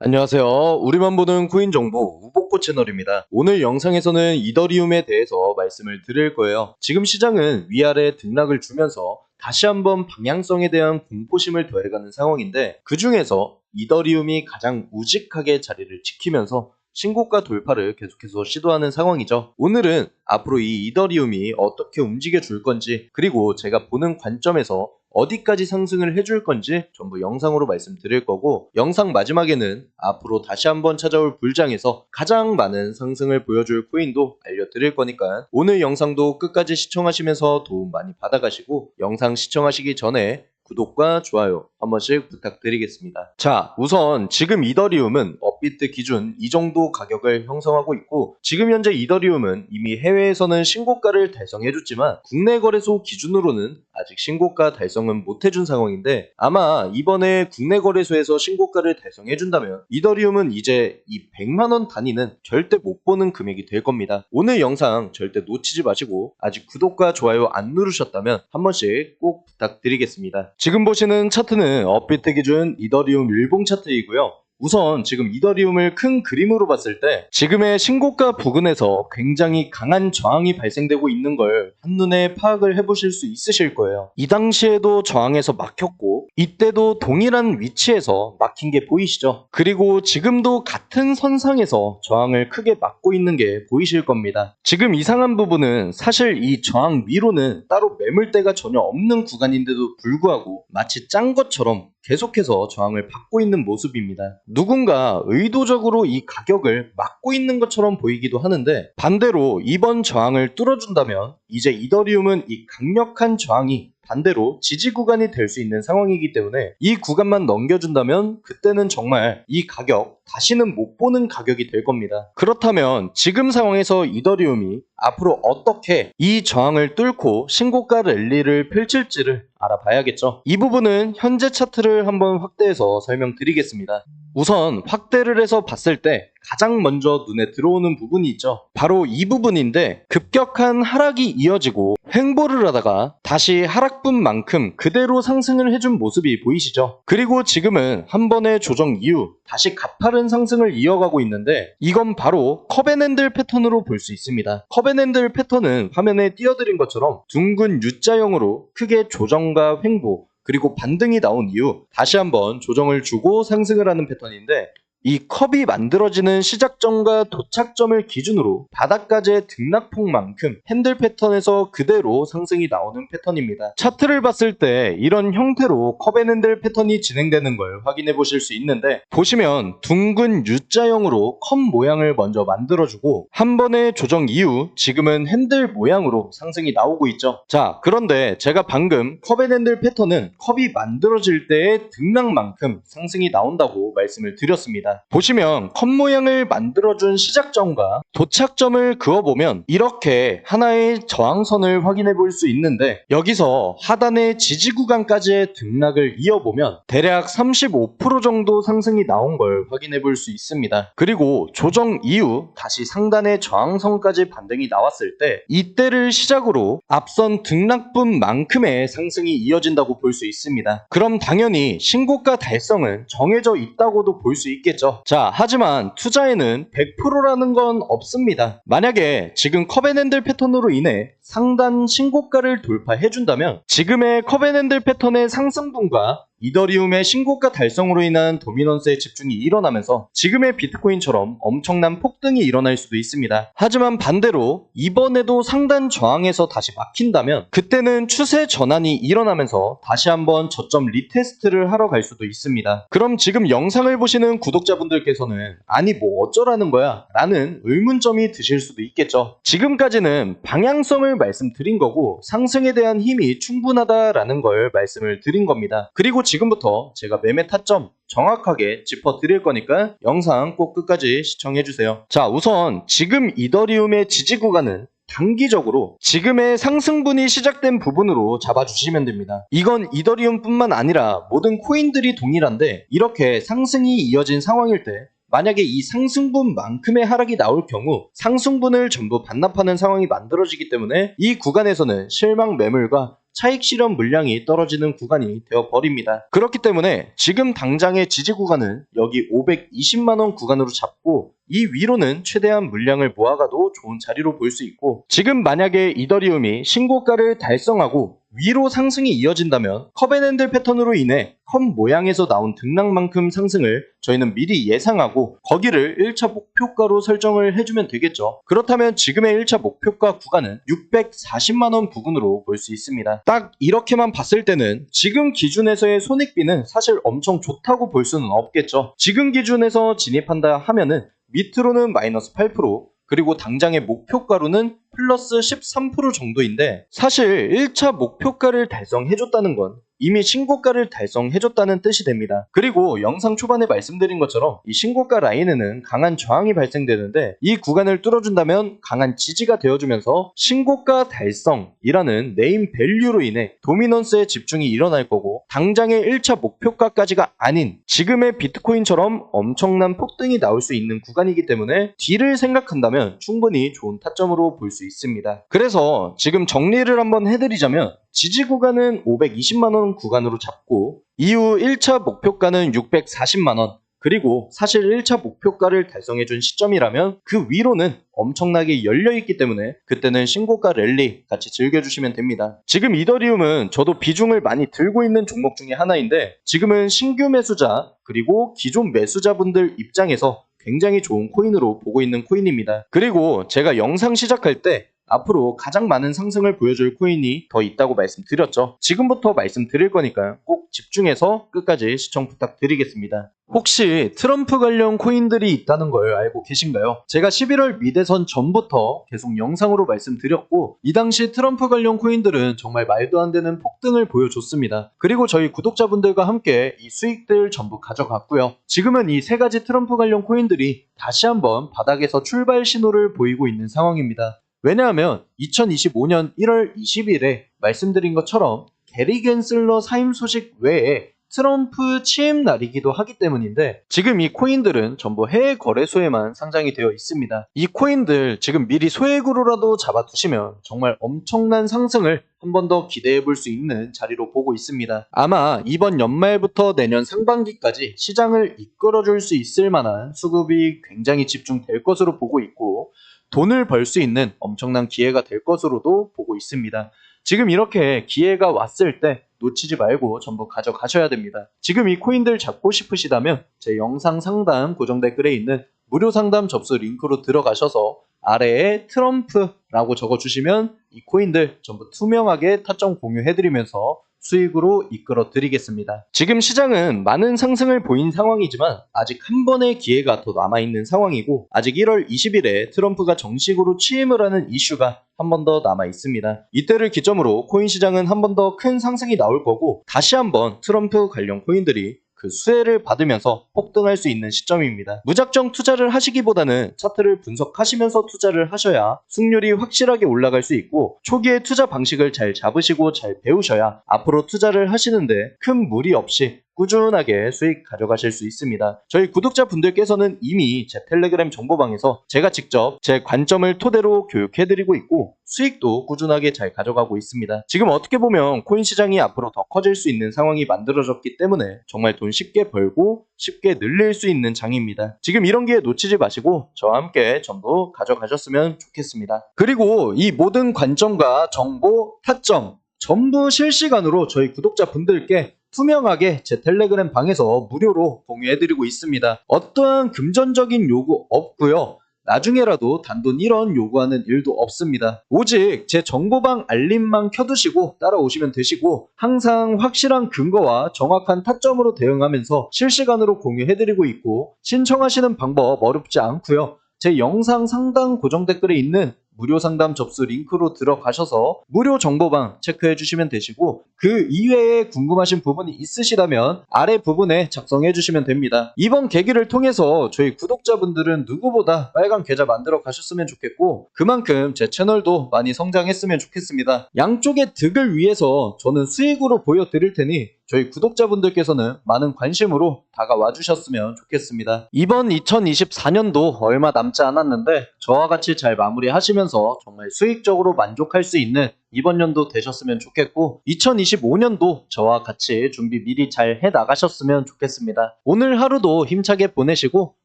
안녕하세요. 우리만 보는 코인 정보 우복고 채널입니다. 오늘 영상에서는 이더리움에 대해서 말씀을 드릴 거예요. 지금 시장은 위아래 등락을 주면서 다시 한번 방향성에 대한 공포심을 더해가는 상황인데 그 중에서 이더리움이 가장 우직하게 자리를 지키면서 신고가 돌파를 계속해서 시도하는 상황이죠. 오늘은 앞으로 이 이더리움이 어떻게 움직여 줄 건지 그리고 제가 보는 관점에서 어디까지 상승을 해줄 건지 전부 영상으로 말씀드릴 거고 영상 마지막에는 앞으로 다시 한번 찾아올 불장에서 가장 많은 상승을 보여줄 코인도 알려드릴 거니까 오늘 영상도 끝까지 시청하시면서 도움 많이 받아가시고 영상 시청하시기 전에 구독과 좋아요 한 번씩 부탁드리겠습니다. 자, 우선 지금 이더리움은 업비트 기준 이 정도 가격을 형성하고 있고 지금 현재 이더리움은 이미 해외에서는 신고가를 달성해줬지만 국내 거래소 기준으로는 아직 신고가 달성은 못 해준 상황인데 아마 이번에 국내 거래소에서 신고가를 달성해준다면 이더리움은 이제 이 100만원 단위는 절대 못 보는 금액이 될 겁니다. 오늘 영상 절대 놓치지 마시고 아직 구독과 좋아요 안 누르셨다면 한 번씩 꼭 부탁드리겠습니다. 지금 보시는 차트는 업비트 기준 이더리움 일봉 차트이고요. 우선 지금 이더리움을 큰 그림으로 봤을 때 지금의 신고가 부근에서 굉장히 강한 저항이 발생되고 있는 걸 한눈에 파악을 해보실 수 있으실 거예요. 이 당시에도 저항에서 막혔고 이때도 동일한 위치에서 막힌 게 보이시죠? 그리고 지금도 같은 선상에서 저항을 크게 막고 있는 게 보이실 겁니다. 지금 이상한 부분은 사실 이 저항 위로는 따로 매물대가 전혀 없는 구간인데도 불구하고 마치 짠 것처럼 계속해서 저항을 받고 있는 모습입니다. 누군가 의도적으로 이 가격을 막고 있는 것처럼 보이기도 하는데 반대로 이번 저항을 뚫어준다면 이제 이더리움은 이 강력한 저항이 반대로 지지 구간이 될 수 있는 상황이기 때문에 이 구간만 넘겨준다면 그때는 정말 이 가격 다시는 못 보는 가격이 될 겁니다. 그렇다면 지금 상황에서 이더리움이 앞으로 어떻게 이 저항을 뚫고 신고가 랠리를 펼칠지를 알아봐야겠죠. 이 부분은 현재 차트를 한번 확대해서 설명드리겠습니다. 우선 확대를 해서 봤을 때 가장 먼저 눈에 들어오는 부분이 있죠. 바로 이 부분인데 급격한 하락이 이어지고 횡보를 하다가 다시 하락분만큼 그대로 상승을 해준 모습이 보이시죠? 그리고 지금은 한 번의 조정 이후 다시 가파른 상승을 이어가고 있는데 이건 바로 커벤핸들 패턴으로 볼 수 있습니다. 커벤핸들 패턴은 화면에 띄워드린 것처럼 둥근 U자형으로 크게 조정과 횡보 그리고 반등이 나온 이후 다시 한번 조정을 주고 상승을 하는 패턴인데 이 컵이 만들어지는 시작점과 도착점을 기준으로 바닥까지의 등락폭만큼 핸들 패턴에서 그대로 상승이 나오는 패턴입니다. 차트를 봤을 때 이런 형태로 컵앤 핸들 패턴이 진행되는 걸 확인해 보실 수 있는데 보시면 둥근 U자형으로 컵 모양을 먼저 만들어주고 한 번의 조정 이후 지금은 핸들 모양으로 상승이 나오고 있죠. 자 그런데 제가 방금 컵앤 핸들 패턴은 컵이 만들어질 때의 등락만큼 상승이 나온다고 말씀을 드렸습니다. 보시면 컵 모양을 만들어준 시작점과 도착점을 그어보면 이렇게 하나의 저항선을 확인해 볼 수 있는데 여기서 하단의 지지 구간까지의 등락을 이어보면 대략 35% 정도 상승이 나온 걸 확인해 볼 수 있습니다. 그리고 조정 이후 다시 상단의 저항선까지 반등이 나왔을 때 이때를 시작으로 앞선 등락분만큼의 상승이 이어진다고 볼 수 있습니다. 그럼 당연히 신고가 달성은 정해져 있다고도 볼 수 있겠죠. 자, 하지만 투자에는 100%라는 건 없습니다. 만약에 지금 커벤핸들 패턴으로 인해 상단 신고가를 돌파해 준다면 지금의 커벤핸들 패턴의 상승분과 이더리움의 신고가 달성으로 인한 도미넌스의 집중이 일어나면서 지금의 비트코인처럼 엄청난 폭등이 일어날 수도 있습니다. 하지만 반대로 이번에도 상단 저항에서 다시 막힌다면 그때는 추세 전환이 일어나면서 다시 한번 저점 리테스트를 하러 갈 수도 있습니다. 그럼 지금 영상을 보시는 구독자분들께서는 아니 뭐 어쩌라는 거야 라는 의문점이 드실 수도 있겠죠. 지금까지는 방향성을 말씀드린 거고 상승에 대한 힘이 충분하다라는 걸 말씀을 드린 겁니다. 그리고 지금부터 제가 매매 타점 정확하게 짚어 드릴 거니까 영상 꼭 끝까지 시청해 주세요. 자, 우선 지금 이더리움의 지지 구간은 단기적으로 지금의 상승분이 시작된 부분으로 잡아주시면 됩니다. 이건 이더리움뿐만 아니라 모든 코인들이 동일한데 이렇게 상승이 이어진 상황일 때 만약에 이 상승분만큼의 하락이 나올 경우 상승분을 전부 반납하는 상황이 만들어지기 때문에 이 구간에서는 실망 매물과 차익 실현 물량이 떨어지는 구간이 되어 버립니다. 그렇기 때문에 지금 당장의 지지 구간은 여기 520만 원 구간으로 잡고 이 위로는 최대한 물량을 모아가도 좋은 자리로 볼 수 있고 지금 만약에 이더리움이 신고가를 달성하고 위로 상승이 이어진다면 커벤앤들 패턴으로 인해 컵 모양에서 나온 등락만큼 상승을 저희는 미리 예상하고 거기를 1차 목표가로 설정을 해주면 되겠죠. 그렇다면 지금의 1차 목표가 구간은 640만원 부근으로 볼 수 있습니다. 딱 이렇게만 봤을 때는 지금 기준에서의 손익비는 사실 엄청 좋다고 볼 수는 없겠죠. 지금 기준에서 진입한다 하면은 밑으로는 마이너스 8%, 그리고 당장의 목표가로는 플러스 13% 정도인데 사실 1차 목표가를 달성해줬다는 건 이미 신고가를 달성해줬다는 뜻이 됩니다. 그리고 영상 초반에 말씀드린 것처럼 이 신고가 라인에는 강한 저항이 발생되는데 이 구간을 뚫어준다면 강한 지지가 되어주면서 신고가 달성이라는 네임 밸류로 인해 도미넌스의 집중이 일어날 거고 당장의 1차 목표가까지가 아닌 지금의 비트코인처럼 엄청난 폭등이 나올 수 있는 구간이기 때문에 뒤를 생각한다면 충분히 좋은 타점으로 볼 수 있습니다. 그래서 지금 정리를 한번 해드리자면 지지 구간은 520만원 구간으로 잡고 이후 1차 목표가는 640만원 그리고 사실 1차 목표가를 달성해준 시점이라면 그 위로는 엄청나게 열려있기 때문에 그때는 신고가 랠리 같이 즐겨주시면 됩니다. 지금 이더리움은 저도 비중을 많이 들고 있는 종목 중에 하나인데 지금은 신규 매수자 그리고 기존 매수자분들 입장에서 굉장히 좋은 코인으로 보고 있는 코인입니다. 그리고 제가 영상 시작할 때 앞으로 가장 많은 상승을 보여줄 코인이 더 있다고 말씀드렸죠. 지금부터 말씀드릴 거니까요. 꼭 집중해서 끝까지 시청 부탁드리겠습니다. 혹시 트럼프 관련 코인들이 있다는 걸 알고 계신가요? 제가 11월 미대선 전부터 계속 영상으로 말씀드렸고 이 당시 트럼프 관련 코인들은 정말 말도 안 되는 폭등을 보여줬습니다. 그리고 저희 구독자분들과 함께 이 수익들 전부 가져갔고요. 지금은 이 세 가지 트럼프 관련 코인들이 다시 한번 바닥에서 출발 신호를 보이고 있는 상황입니다. 왜냐하면 2025년 1월 20일에 말씀드린 것처럼 게리 겐슬러 사임 소식 외에 트럼프 취임 날이기도 하기 때문인데 지금 이 코인들은 전부 해외 거래소에만 상장이 되어 있습니다. 이 코인들 지금 미리 소액으로라도 잡아두시면 정말 엄청난 상승을 한 번 더 기대해 볼 수 있는 자리로 보고 있습니다. 아마 이번 연말부터 내년 상반기까지 시장을 이끌어 줄 수 있을 만한 수급이 굉장히 집중될 것으로 보고 있고 돈을 벌 수 있는 엄청난 기회가 될 것으로도 보고 있습니다. 지금 이렇게 기회가 왔을 때 놓치지 말고 전부 가져가셔야 됩니다. 지금 이 코인들 잡고 싶으시다면 제 영상 상단 고정 댓글에 있는 무료 상담 접수 링크로 들어가셔서 아래에 트럼프라고 적어주시면 이 코인들 전부 투명하게 타점 공유해드리면서 수익으로 이끌어 드리겠습니다. 지금 시장은 많은 상승을 보인 상황이지만 아직 한 번의 기회가 더 남아있는 상황이고 아직 1월 20일에 트럼프가 정식으로 취임을 하는 이슈가 한 번 더 남아 있습니다. 이때를 기점으로 코인 시장은 한 번 더 큰 상승이 나올 거고 다시 한번 트럼프 관련 코인들이 그 수혜를 받으면서 폭등할 수 있는 시점입니다. 무작정 투자를 하시기보다는 차트를 분석하시면서 투자를 하셔야 승률이 확실하게 올라갈 수 있고 초기에 투자 방식을 잘 잡으시고 잘 배우셔야 앞으로 투자를 하시는데 큰 무리 없이 꾸준하게 수익 가져가실 수 있습니다. 저희 구독자분들께서는 이미 제 텔레그램 정보방에서 제가 직접 제 관점을 토대로 교육해드리고 있고 수익도 꾸준하게 잘 가져가고 있습니다. 지금 어떻게 보면 코인 시장이 앞으로 더 커질 수 있는 상황이 만들어졌기 때문에 정말 돈 쉽게 벌고 쉽게 늘릴 수 있는 장입니다. 지금 이런 기회 놓치지 마시고 저와 함께 전부 가져가셨으면 좋겠습니다. 그리고 이 모든 관점과 정보, 타점 전부 실시간으로 저희 구독자분들께 투명하게 제 텔레그램 방에서 무료로 공유해드리고 있습니다. 어떠한 금전적인 요구 없고요. 나중에라도 단돈 1원 요구하는 일도 없습니다. 오직 제 정보방 알림만 켜두시고 따라오시면 되시고 항상 확실한 근거와 정확한 타점으로 대응하면서 실시간으로 공유해드리고 있고 신청하시는 방법 어렵지 않고요. 제 영상 상단 고정 댓글에 있는 무료 상담 접수 링크로 들어가셔서 무료 정보방 체크해 주시면 되시고 그 이외에 궁금하신 부분이 있으시다면 아래 부분에 작성해 주시면 됩니다. 이번 계기를 통해서 저희 구독자분들은 누구보다 빨간 계좌 만들어 가셨으면 좋겠고 그만큼 제 채널도 많이 성장했으면 좋겠습니다. 양쪽의 득을 위해서 저는 수익으로 보여드릴 테니 저희 구독자분들께서는 많은 관심으로 다가와 주셨으면 좋겠습니다. 이번 2024년도 얼마 남지 않았는데 저와 같이 잘 마무리하시면서 정말 수익적으로 만족할 수 있는 이번 연도 되셨으면 좋겠고 2025년도 저와 같이 준비 미리 잘 해 나가셨으면 좋겠습니다. 오늘 하루도 힘차게 보내시고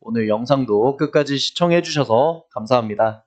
오늘 영상도 끝까지 시청해 주셔서 감사합니다.